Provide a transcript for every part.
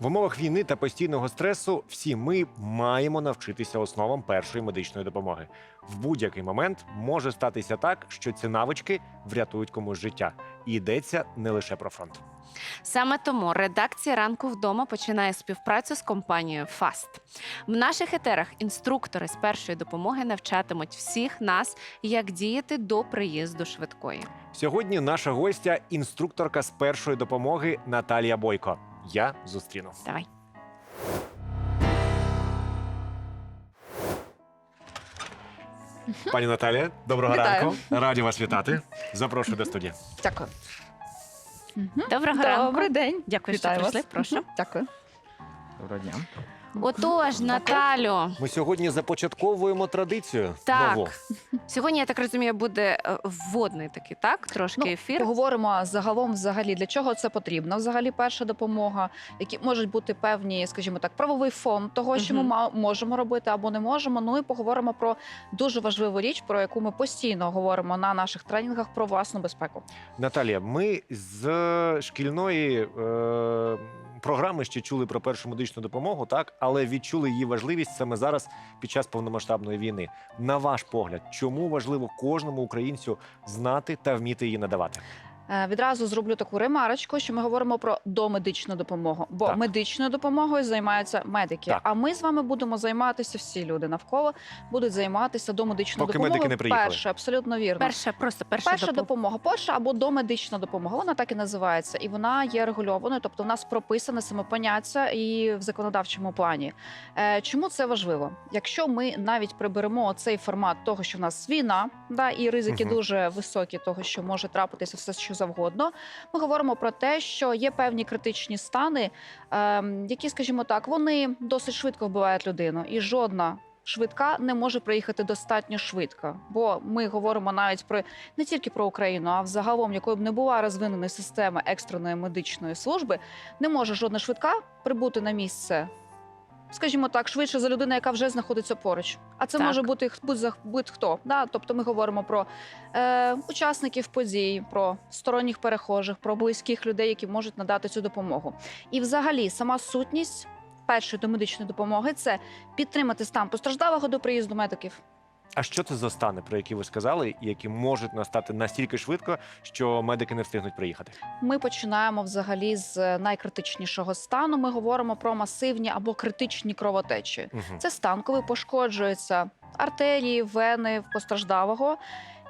В умовах війни та постійного стресу всі ми маємо навчитися основам першої медичної допомоги. В будь-який момент може статися так, що ці навички врятують комусь життя. І йдеться не лише про фронт. Саме тому редакція ранку вдома починає співпрацю з компанією Фаст. В наших етерах інструктори з першої допомоги навчатимуть всіх нас, як діяти до приїзду швидкої. Сьогодні наша гостя інструкторка з першої допомоги Наталія Бойко. Я зустріну. Давай. Пані Наталія, доброго Вітаю. ранку. Раді вас вітати. Запрошую до студії. Дякую. Доброго ранку. Добрий день. Дякую, що Вітаю прийшли. вас. Прошу. Дякую. Доброго дня. Отож, Наталю, Ми сьогодні започатковуємо традицію Так. нову. сьогодні я так розумію, буде е, вводний такий, так? Трошки Ну, ефір. Поговоримо загалом, взагалі, для чого це потрібно. Взагалі, перша допомога, які можуть бути певні, скажімо так, правовий фон того, що ми Мгм. ма- можемо робити або не можемо. Ну і поговоримо про дуже важливу річ, про яку ми постійно говоримо на наших тренінгах про власну безпеку. Наталія, ми з шкільної е, програми ще чули про першу медичну допомогу, так але відчули її важливість саме зараз під час повномасштабної війни. На ваш погляд, чому важливо кожному українцю знати та вміти її надавати? Е, Відразу зроблю таку ремарочку, що ми говоримо про домедичну допомогу, бо Так. медичною допомогою займаються медики. Так. А ми з вами будемо займатися всі люди навколо будуть займатися домедичною Поки допомогою. медики не приїхали. Перше, абсолютно вірно. Перша, просто перша, Перша допом- допомога, перша або домедична допомога, вона так і називається, і вона є регульованою, тобто в нас прописане саме поняття і в законодавчому плані. Е, чому це важливо? Якщо ми навіть приберемо цей формат того, що в нас війна, да, і ризики Мгм. дуже високі, того, що може трапитися все що завгодно, ми говоримо про те, що є певні критичні стани, ем, які, скажімо так, вони досить швидко вбивають людину, і жодна. Швидка не може приїхати достатньо швидко, бо ми говоримо навіть про не тільки про Україну, а взагалом, якою б не була розвинена система екстреної медичної служби, не може жодна швидка прибути на місце. Скажімо так, швидше за людину, яка вже знаходиться поруч. А це Так. може бути будь-хто. Да? Тобто ми говоримо про е, учасників подій, про сторонніх перехожих, про близьких людей, які можуть надати цю допомогу. І, взагалі, сама сутність першої домедичної допомоги це підтримати стан постраждалого до приїзду медиків. А що це за стани, про які ви сказали, і які можуть настати настільки швидко, що медики не встигнуть приїхати? Ми починаємо взагалі з найкритичнішого стану. Ми говоримо про масивні або критичні кровотечі. Угу. Це стан, коли пошкоджуються артерії, вени постраждалого.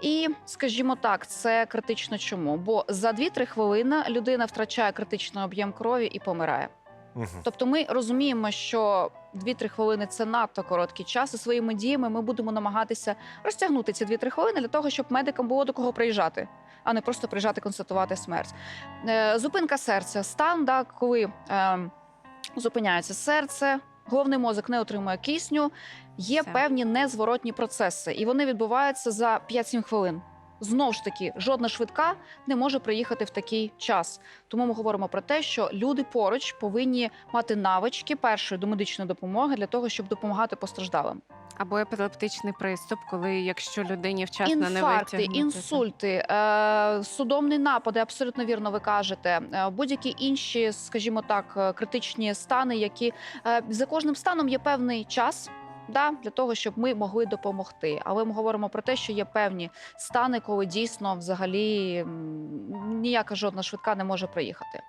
І, скажімо так, це критично чому? Бо за 2-3 хвилини людина втрачає критичний об'єм крові і помирає. Угу. Тобто, ми розуміємо, що 2-3 хвилини це надто короткий час, і своїми діями ми будемо намагатися розтягнути ці 2-3 хвилини для того, щоб медикам було до кого приїжджати, а не просто приїжджати констатувати смерть. Е, зупинка серця, стан, да, коли е, зупиняється серце. Головний мозок не отримує кисню, є Все. певні незворотні процеси, і вони відбуваються за 5-7 хвилин. Знову ж таки, жодна швидка не може приїхати в такий час. Тому ми говоримо про те, що люди поруч повинні мати навички першої домедичної допомоги для того, щоб допомагати постраждалим. Або епілептичний приступ, коли якщо людині вчасно не Інфаркти, витягнути. інсульти, е, судомні напади, абсолютно вірно ви кажете. Е, будь-які інші, скажімо так, е, критичні стани, які е, за кожним станом є певний час. Да, для того, щоб ми могли допомогти. Але ми говоримо про те, що є певні стани, коли дійсно взагалі ніяка жодна швидка не може приїхати.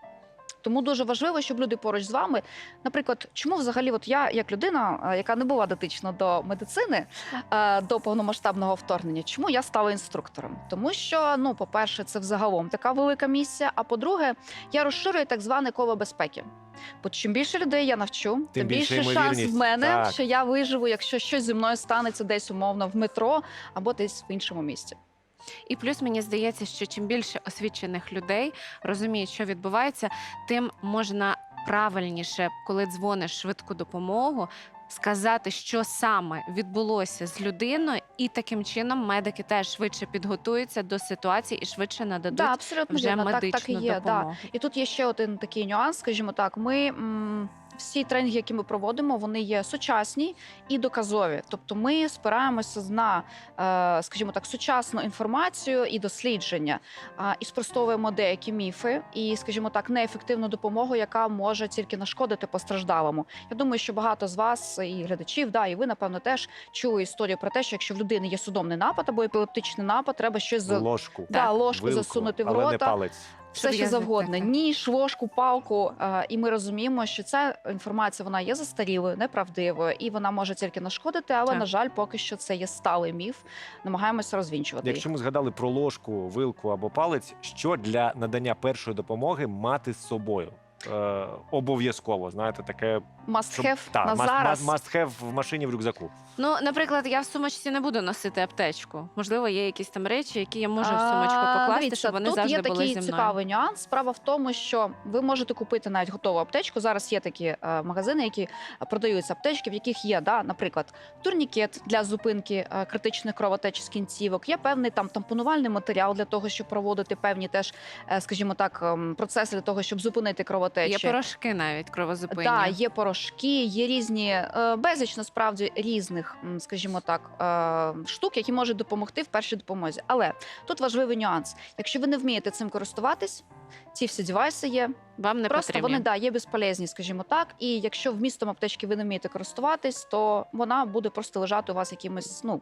Тому дуже важливо, щоб люди поруч з вами, наприклад, чому взагалі, от я, як людина, е, яка не була дотична до медицини, е, до повномасштабного вторгнення. Чому я стала інструктором? Тому що, ну, по-перше, це взагалом така велика місія. А по-друге, я розширюю так зване коло безпеки. Бо чим більше людей я навчу, тим, більше більше шанс в мене, Так. що я виживу, якщо щось зі мною станеться десь умовно в метро або десь в іншому місці. І плюс мені здається, що чим більше освічених людей розуміють, що відбувається, тим можна правильніше, коли дзвониш швидку допомогу, сказати, що саме відбулося з людиною, і таким чином медики теж швидше підготуються до ситуації і швидше нададуть Да, абсолютно вже вірно. Медичну так і є. Да. І тут є ще один такий нюанс, скажімо так. Ми м, всі тренінги, які ми проводимо, вони є сучасні і доказові. Тобто, ми спираємося на, е, скажімо так, сучасну інформацію і дослідження, а, і спростовуємо деякі міфи, і, скажімо так, неефективну допомогу, яка може тільки нашкодити постраждалому. Я думаю, що багато з вас і глядачів, да, і ви напевно теж чули історію про те, що якщо в людини є судомний напад або епілептичний напад, треба щось за Ложку, да, ложку вилку, засунути в але не палець. Все що завгодно, так. ніж, ложку, палку. Е, І ми розуміємо, що ця інформація вона є застарілою, неправдивою, і вона може тільки нашкодити. Але Так. на жаль, поки що це є сталий міф. Намагаємося розвінчувати. їх. Якщо ми згадали про ложку, вилку або палець, що для надання першої допомоги мати з собою? Е, обов'язково, знаєте, таке Must щоб- have та, на must- зараз. must- must have в машині в рюкзаку. Ну, наприклад, я в сумочці не буду носити аптечку. Можливо, є якісь там речі, які я можу в сумочку А, покласти, дивіться, щоб вони тут завжди є були такий зі мною. цікавий нюанс. Справа в тому, що ви можете купити навіть готову аптечку. Зараз є такі е, магазини, які продаються аптечки, в яких є, да, наприклад, турнікет для зупинки е, критичних кровотеч з кінцівок. Є певний там тампонувальний матеріал для того, щоб проводити певні теж, е, скажімо так, ем, процеси для того, щоб зупинити кровотечі. Є порошки навіть кровозупинні. Так, є порошки, є різні е, безліч насправді різних, скажімо так, е, штук, які можуть допомогти в першій допомозі. Але тут важливий нюанс. Якщо ви не вмієте цим користуватись, ці всі девайси є. Вам не просто потрібні. вони да, є безполезні, скажімо так. І якщо вмістом аптечки ви не вмієте користуватись, то вона буде просто лежати у вас якимось, ну.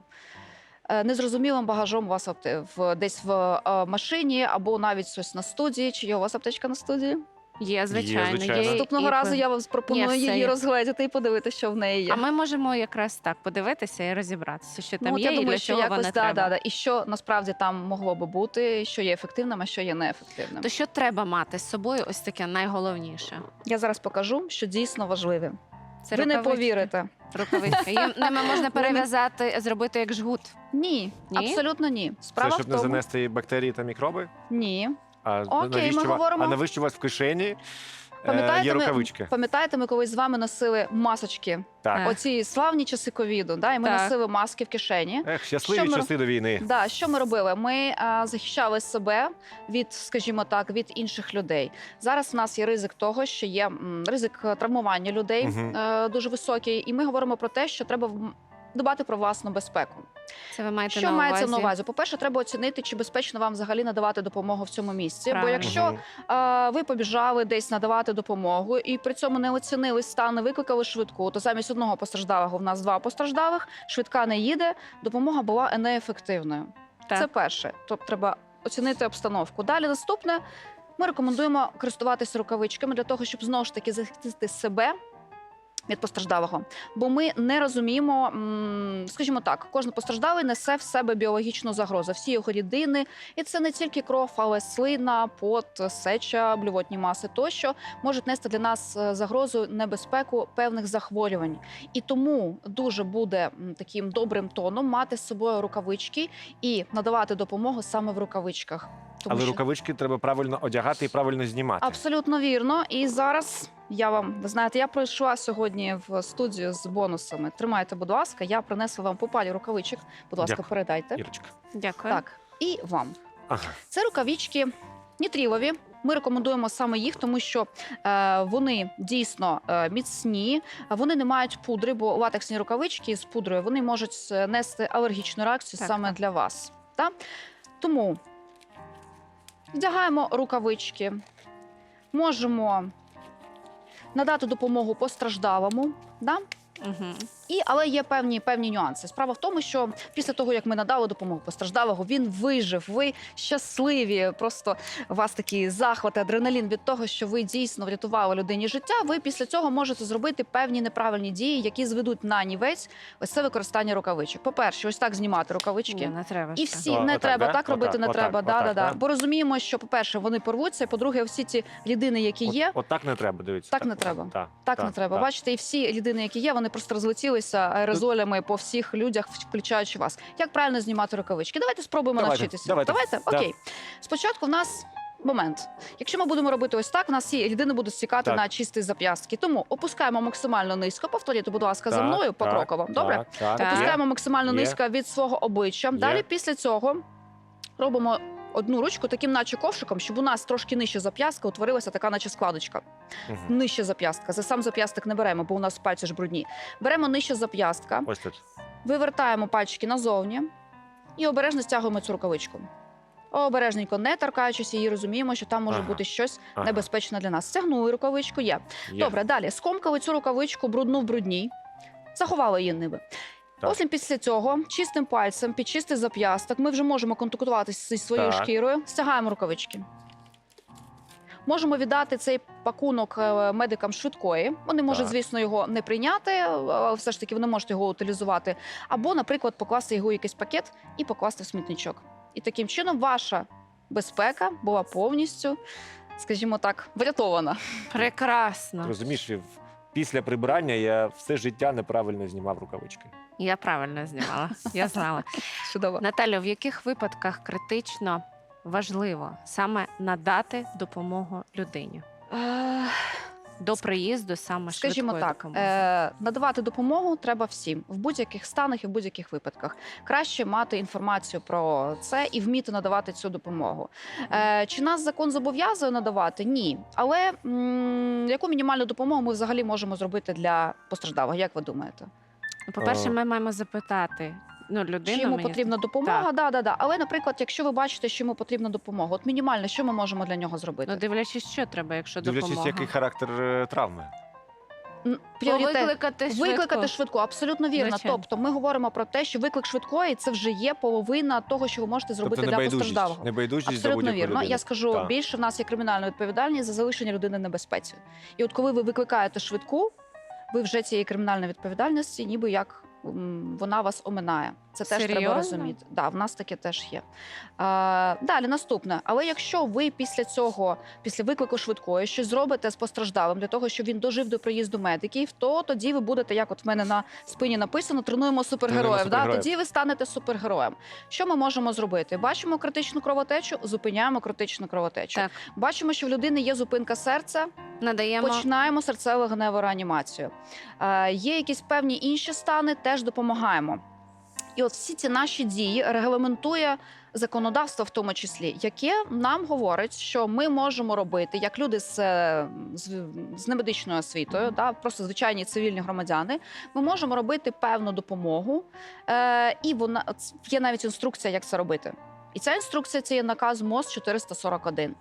е, Незрозумілим багажом у вас в десь в машині або навіть щось на студії. Чи є у вас аптечка на студії? Є, звичайно. звичайно. Є, Наступного і- разу я вам пропоную Ні, все її є. розгледіти і подивитися, що в неї є. А ми можемо якраз так подивитися і розібратися, що там ну, є я і думаю, для що чого якось да, треба. да, да. І що насправді там могло би бути, що є ефективним, а що є неефективним. То що треба мати з собою? Ось таке найголовніше. Я зараз покажу, що дійсно важливе. Це Ви не рукавички. повірите. Рукавички. Їм ними можна перев'язати, зробити як жгут. Ні, Ні? абсолютно ні. Це щоб в не тому, занести бактерії та мікроби. ні. А Окей, навіщо ми ва- говоримо- А навіщо у вас в кишені е, Пам'ятаєте, є ми- рукавички? Пам'ятаєте, ми колись з вами носили масочки. Так. Оці славні часи ковіду. Да, і ми Так. носили маски в кишені. Ех, щасливі Що ми часи до війни. Да, що ми робили? Ми а, захищали себе від, скажімо так, від інших людей. Зараз в нас є ризик того, що є м, ризик е, травмування людей Мгм. е, дуже високий, і ми говоримо про те, що треба м, дбати про власну безпеку. Це ви маєте що на мається на увазі? По-перше, треба оцінити, чи безпечно вам взагалі надавати допомогу в цьому місці. Правильно. Бо якщо е, ви побіжали десь надавати допомогу і при цьому не оцінили стан, не викликали швидку, то замість одного постраждалого в нас два постраждалих, швидка не їде, допомога була неефективною. Так. Це перше. Тобто треба оцінити обстановку. Далі наступне. Ми рекомендуємо користуватися рукавичками для того, щоб знову ж таки захистити себе. Від постраждалого, бо ми не розуміємо, скажімо так, кожен постраждалий несе в себе біологічну загрозу, всі його рідини, і це не тільки кров, але слина, пот, сеча, блювотні маси тощо можуть нести для нас е, загрозу, небезпеку певних захворювань. І тому дуже буде таким добрим тоном мати з собою рукавички і надавати допомогу саме в рукавичках. Тому Але що- рукавички треба правильно одягати і правильно знімати. Абсолютно вірно. І зараз я вам, ви знаєте, я прийшла сьогодні в студію з бонусами. Тримайте, будь ласка, я принесла вам по парі рукавичок. Будь ласка, Дякую. передайте. Ірочка. Дякую. Так, і вам. Ага. Це рукавички нітрілові. Ми рекомендуємо саме їх, тому що е, вони дійсно е, міцні, вони не мають пудри, бо латексні рукавички з пудрою вони можуть е, нести алергічну реакцію Так, саме так. для вас. Та? Тому вдягаємо рукавички, можемо надати допомогу постраждалому. Да? Угу. І але є певні певні нюанси. Справа в тому, що після того як ми надали допомогу постраждалого, він вижив. Ви щасливі. Просто у вас такий захват, адреналін від того, що ви дійсно врятували людині життя. Ви після цього можете зробити певні неправильні дії, які зведуть на нівець ось це використання рукавичок. По перше, ось так знімати рукавички. Ні, не треба. І всі О, не отак, треба да? так робити, Отак, не отак, треба. да, отак, да, да. да? Бо розуміємо, що по-перше, вони порвуться. По-друге, всі ці рідини, які є, От, от не треба, дивіться. Так не треба. Так, так не треба. Бачите, і всі рідини, які є, вони просто розлетілися аерозолями по всіх людях, включаючи вас. Як правильно знімати рукавички? Давайте спробуємо Давайте, навчитися. давайте. Да. Окей. Спочатку в нас. Момент. Якщо ми будемо робити ось так, у нас всі рідини будуть стікати Так. на чисті зап'ястки. Тому опускаємо максимально низько. Повторюйте, будь ласка, за Так, мною так, покроково. Добре? Так, так. Так. Опускаємо максимально Є. низько від свого обличчя. Є. Далі після цього робимо одну ручку таким, наче ковшиком, щоб у нас трошки нижче зап'ястка утворилася така, наче складочка. Мгм. Нижче зап'ястка. За сам зап'ясток не беремо, бо у нас пальці ж брудні. Беремо нижче зап'ястка, Ось тут. вивертаємо пальчики назовні і обережно стягуємо цю рукавичку. Обережненько, не торкаючись її, розуміємо, що там може Ага. бути щось Ага. небезпечне для нас. Стягнули рукавичку, є. Є. Добре, далі скомкали цю рукавичку брудну в брудній, заховали її ниби. Так. Потім після цього чистим пальцем під чистий зап'ясток ми вже можемо контактуватися зі своєю Так. шкірою, стягаємо рукавички. Можемо віддати цей пакунок е, медикам швидкої. Вони можуть, Так. звісно, його не прийняти, е, але все ж таки вони можуть його утилізувати. Або, наприклад, покласти його в якийсь пакет і покласти в смітничок. І таким чином ваша безпека була повністю, скажімо так, врятована. Прекрасно. Розумієш, в- після прибирання я все життя неправильно знімав рукавички. Я правильно знімала. Я знала. Чудово. Наталю, в яких випадках критично важливо саме надати допомогу людині Е, до приїзду саме Скажімо так, е, надавати допомогу треба всім в будь-яких станах і в будь-яких випадках. Краще мати інформацію про це і вміти надавати цю допомогу. Е, чи нас закон зобов'язує надавати? Ні. Але м, яку мінімальну допомогу ми взагалі можемо зробити для постраждалого? Як ви думаєте? По-перше, Е, ми маємо запитати ну, людину. Чи йому мені потрібна допомога? Да, да, да. Але, наприклад, якщо ви бачите, що йому потрібна допомога, от мінімально, що ми можемо для нього зробити? Ну, дивлячись, що треба, якщо Дивлячись, допомога. який характер е, травми. Пріоритет. Викликати швидку. Викликати швидку, абсолютно вірно. Звичайно. Тобто, ми говоримо про те, що виклик швидкої це вже є половина того, що ви можете зробити тобто для постраждалого. Небайдужість Абсолютно вірно. людини. Я скажу Так. більше, в нас є кримінальна відповідальність за залишення людини небезпеці. І от коли ви викликаєте швидку, ви вже цієї кримінальної відповідальності, ніби як вона вас оминає. Це теж треба розуміти. Да, в нас таке теж є. А, далі наступне. Але якщо ви після цього, після виклику швидкої, щось зробите з постраждалим для того, щоб він дожив до приїзду медиків, то тоді ви будете, як от в мене на спині написано, тренуємо супергероїв. Да? Тоді ви станете супергероєм. Що ми можемо зробити? Бачимо критичну кровотечу, зупиняємо критичну кровотечу. Так. Бачимо, що в людини є зупинка серця, Надаємо починаємо серцево-гневу реанімацію. Е, є якісь певні інші стани, теж допомагаємо. І от всі ці наші дії регламентує законодавство, в тому числі, яке нам говорить, що ми можемо робити як люди з, е, з, з немедичною освітою, да, просто звичайні цивільні громадяни. Ми можемо робити певну допомогу, е, і вона є навіть інструкція, як це робити. І ця інструкція це є наказ МОЗ 441.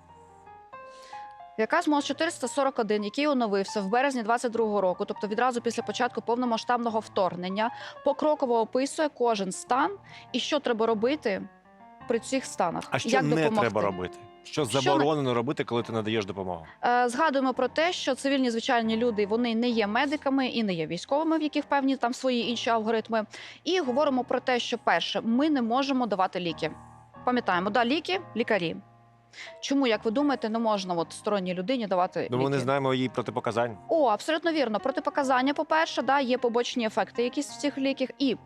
Наказ МОЗ 441, який оновився в березні 22-го року, тобто відразу після початку повномасштабного вторгнення, покроково описує кожен стан і що треба робити при цих станах. А що як не допомогти. треба робити? Що Що заборонено робити, коли ти надаєш допомогу? Е, Згадуємо про те, що цивільні звичайні люди вони не є медиками і не є військовими, в яких певні там свої інші алгоритми. І говоримо про те, що перше, ми не можемо давати ліки. Пам'ятаємо, да, ліки, лікарі. Чому, як ви думаєте, не можна от сторонній людині давати Ну, ми не знаємо її протипоказань. О, абсолютно вірно. Протипоказання, по-перше, да, є побочні ефекти якісь в цих ліках і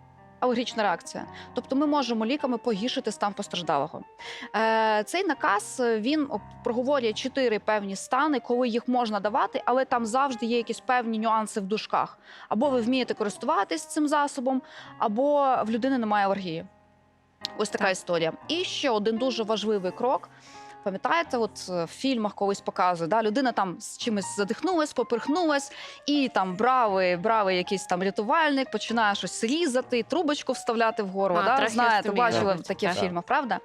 алергічна реакція. Тобто ми можемо ліками погіршити стан постраждалого. Е, цей наказ він проговорює чотири певні стани, коли їх можна давати, але там завжди є якісь певні нюанси в дужках. Або ви вмієте користуватись цим засобом, або в людини немає алергії. Ось така Так. історія. І ще один дуже важливий крок. Пам'ятаєте, от е, в фільмах колись показує, да, людина там з чимось задихнулась, поперхнулась, і там бравий, бравий якийсь там рятувальник починає щось різати, трубочку вставляти вгору. А, да? Знаєте, бачили в таких так. фільмах, правда?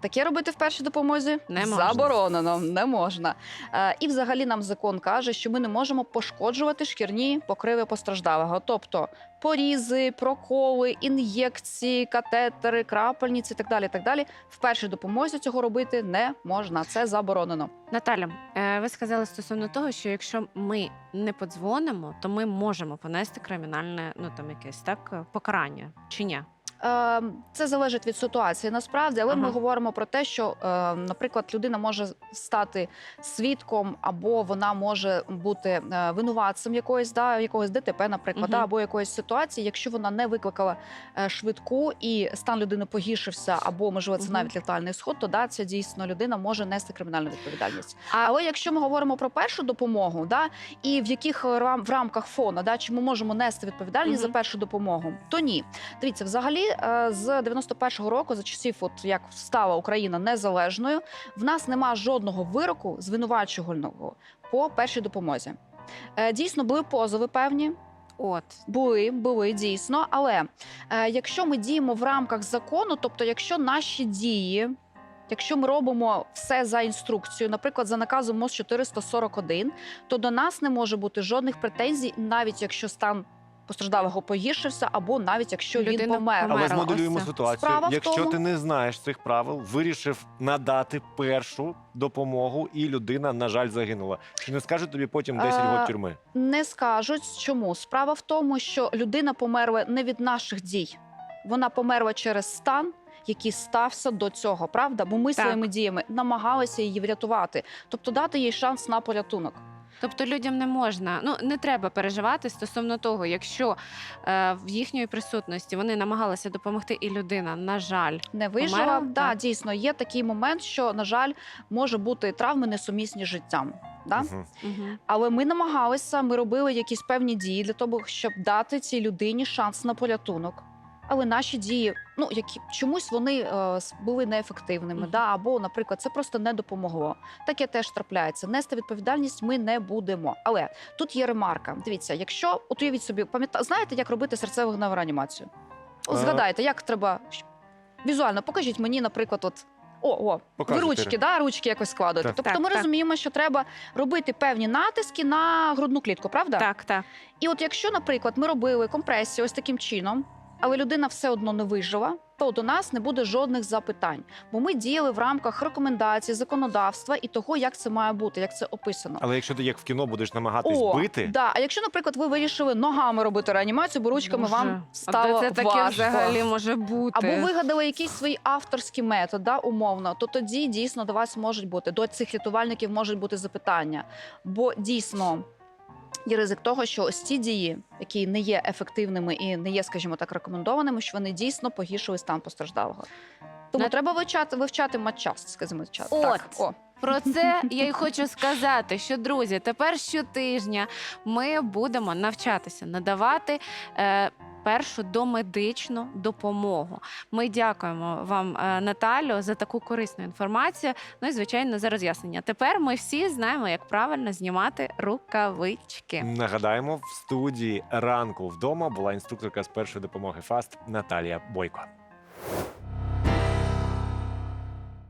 Таке робити в першій допомозі Не можна. заборонено, не можна. Е, і взагалі нам закон каже, що ми не можемо пошкоджувати шкірні покриви постраждалого. Тобто порізи, проколи, ін'єкції, катетери, крапельниці так далі. Так далі. В першій допомозі цього робити не можна. Це заборонено. Наталя, е, ви сказали стосовно того, що якщо ми не подзвонимо, то ми можемо понести кримінальне, ну там якесь так е, покарання чи ні? Е, Це залежить від ситуації насправді, але ми говоримо про те, що, е, наприклад, людина може стати свідком, або вона може бути е, винуватцем якоїсь да, якогось ДТП, наприклад, да, або якоїсь ситуації, якщо вона не викликала е, швидку і стан людини погіршився, або можливо це Мгм. навіть летальний сход, то да, ця дійсно людина може нести кримінальну відповідальність. А- Але якщо ми говоримо про першу допомогу, да, і в яких рам, в рамках фону, да, чи ми можемо нести відповідальність Мгм. за першу допомогу, то ні. Дивіться, взагалі з 91-го року, за часів, от як стала Україна незалежною, в нас нема жодного вироку звинувачувального по першій допомозі. Е, Дійсно, були позови певні, От були, були дійсно. Але е, якщо ми діємо в рамках закону, тобто, якщо наші дії, якщо ми робимо все за інструкцією, наприклад, за наказом МОЗ 441, то до нас не може бути жодних претензій, навіть якщо стан постраждалого погіршився, або навіть якщо він помер. померла. Але змоделюємо ось це. ситуацію. Справа в Якщо тому- ти не знаєш цих правил, вирішив надати першу допомогу, і людина, на жаль, загинула. Чи не скаже тобі потім 10 Е, років тюрми? Не скажуть чому. Справа в тому, що людина померла не від наших дій, вона померла через стан. Який стався до цього, правда? Бо ми Так. своїми діями намагалися її врятувати, тобто дати їй шанс на порятунок. Тобто людям не можна, ну не треба переживати стосовно того, якщо е, в їхньої присутності вони намагалися допомогти, і людина, на жаль, Не вижила. Померла? Да, Так. дійсно, є такий момент, що, на жаль, може бути травми несумісні з життям. Да? Мгм. угу. Але ми намагалися, ми робили якісь певні дії для того, щоб дати цій людині шанс на порятунок. Але наші дії, ну які чомусь вони е, були неефективними, Мгм. да, або, наприклад, це просто не допомогло. Таке теж трапляється. Нести відповідальність ми не будемо. Але тут є ремарка. Дивіться, якщо от уявіть собі, пам'ята, знаєте, як робити серцево реанімацію? От Е. Згадайте, як треба візуально, покажіть мені, наприклад, от. О, о, ви Показуйте, ручки, да, ручки якось складуєте. Так. Тобто Так, ми так. розуміємо, що треба робити певні натиски на грудну клітку, правда? так, так. І от якщо, наприклад, ми робили компресію ось таким чином, але людина все одно не вижила, то до нас не буде жодних запитань, бо ми діяли в рамках рекомендацій, законодавства і того, як це має бути, як це описано. Але якщо ти як в кіно будеш намагатись бити, да. А якщо, наприклад, ви вирішили ногами робити реанімацію, бо ручками Боже, вам а стало де це таке важко. взагалі може бути? Або вигадали якийсь свій авторський метод, да, умовно, то тоді дійсно до вас можуть бути до цих рятувальників можуть бути запитання. Бо дійсно є ризик того, що ось ці дії, які не є ефективними і не є, скажімо так, рекомендованими, що вони дійсно погіршили стан постраждалого. Тому На- треба вивчати, вивчати матчас, скажімо час. От. Так, о. Про це я й хочу сказати, що друзі, тепер щотижня ми будемо навчатися надавати. Е, Першу домедичну допомогу. Ми дякуємо вам, е, Наталю, за таку корисну інформацію. Ну і звичайно за роз'яснення. Тепер ми всі знаємо, як правильно знімати рукавички. нагадаємо, в студії ранку вдома була інструкторка з першої допомоги ФАСТ Наталія Бойко.